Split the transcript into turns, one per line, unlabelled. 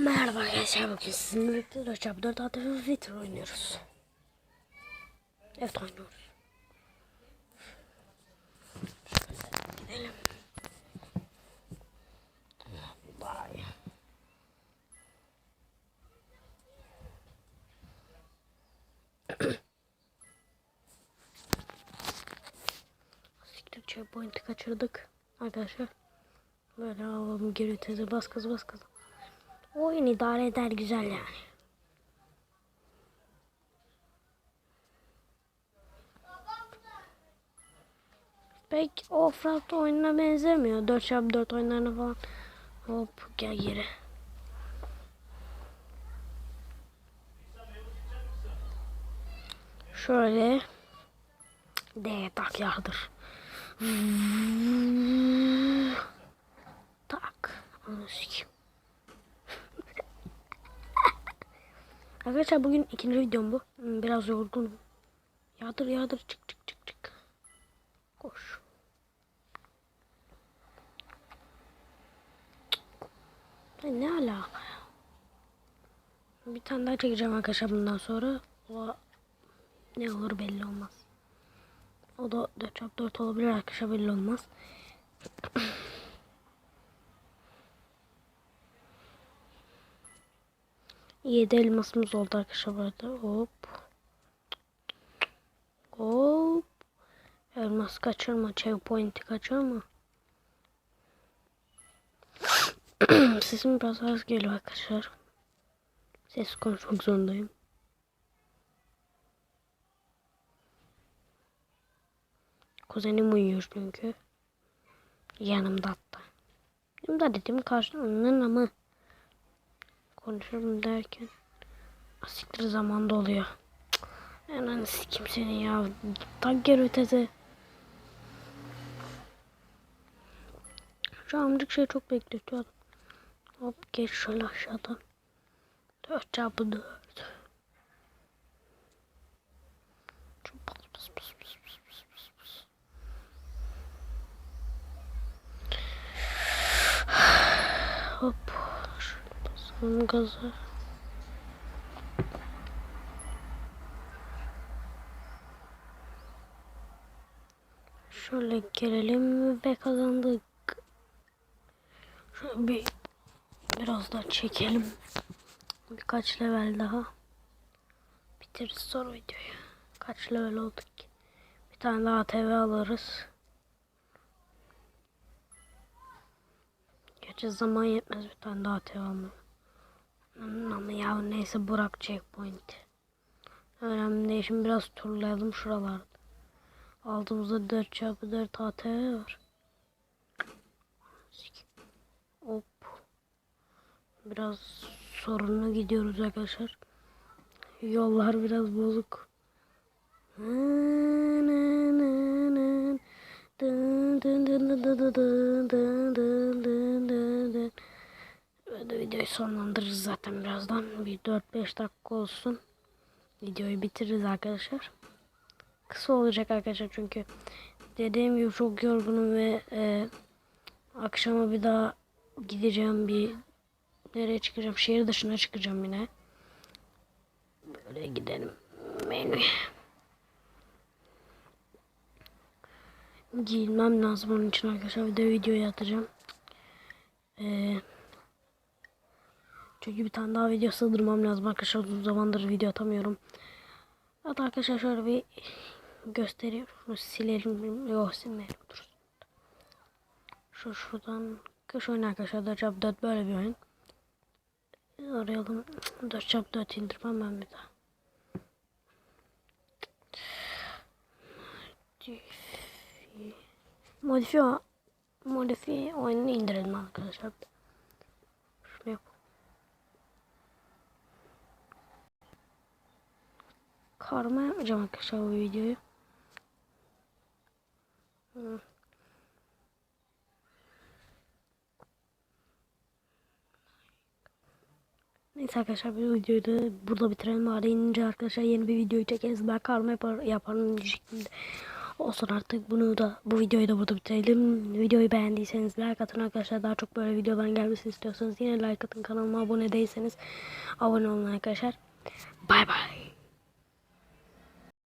Merhaba arkadaşlar bugün sizinle birlikte Röçap 4 ATV Fitter oynuyoruz. Evet oynuyoruz. Gidelim. Vay. Siktir checkpoint'i kaçırdık arkadaşlar. Böyle alalım geri teze bas kız bas kız. Oyun idare eder güzel yani. Pek Offroad oyununa benzemiyor. 4x4 oyunlarına falan. Hop gel geri. Şöyle. D tak yardır. Tak. Onu sikeyim. Arkadaşlar bugün ikinci videom bu. Hmm, Biraz yorgunum. Yağdır yağdır çık çık çık çık. Koş. Ne alaka ya? Bir tane daha çekeceğim arkadaşlar bundan sonra. O ne olur belli olmaz. O da 4x4 olabilir arkadaşlar belli olmaz. Yedi elmasımız oldu arkadaşlar burada. Hop. Hop. Elmas kaçırma. Checkpoint'i kaçırma. Sesim biraz az geliyor arkadaşlar. Ses konuşmak zorundayım. Kuzenim uyuyor çünkü. Yanımda hatta. Yanımda dedim karşımda ama konuşurum derken asiktir zamanda oluyor. Ananı sikim seni ya. Tak geri öteze. Şu amcık şey çok bekletiyor. Hop geç şöyle aşağıdan. 4 çarpı 4. Pıs Basalım gaza. Şöyle gelelim ve kazandık. Şöyle bir biraz daha çekelim. Birkaç level daha. Bitiririz sonra videoyu. Kaç level olduk ki? Bir tane daha TV alırız. Gerçi zaman yetmez bir tane daha TV almaya. Ama ya neyse bırak checkpoint. Önemli değil şimdi biraz turlayalım şuralarda. Altımızda 4 çarpı 4 ATV var. Hop. Biraz sorunlu gidiyoruz arkadaşlar. Yollar biraz bozuk. Böyle videoyu sonlandırırız zaten birazdan. Bir 4-5 dakika olsun. Videoyu bitiririz arkadaşlar. Kısa olacak arkadaşlar çünkü dediğim gibi çok yorgunum ve e, akşama bir daha gideceğim bir nereye çıkacağım şehir dışına çıkacağım yine böyle gidelim menü giyinmem lazım onun için arkadaşlar bir de videoyu atacağım ee, çünkü bir tane daha video sığdırmam lazım arkadaşlar uzun zamandır video atamıyorum Hatta arkadaşlar şöyle bir göstereyim. Şunu silelim. Yok silmeyelim. Dur. Şu şuradan. Kış oyunu arkadaşlar. 4x4 böyle bir oyun. Arayalım. 4x4 indirmem ben bir daha. Modifiye modifiye oyununu indirelim arkadaşlar. Şunu yap. Karma yapmayacağım arkadaşlar bu videoyu. Neyse arkadaşlar bu videoyu da burada bitirelim. Arayınca arkadaşlar yeni bir videoyu çekeriz. Ben karma yapar, yaparım diyecektim de. olsun artık bunu da bu videoyu da burada bitirelim. Videoyu beğendiyseniz like atın arkadaşlar. Daha çok böyle videoların gelmesini istiyorsanız yine like atın. Kanalıma abone değilseniz abone olun arkadaşlar. Bay bay.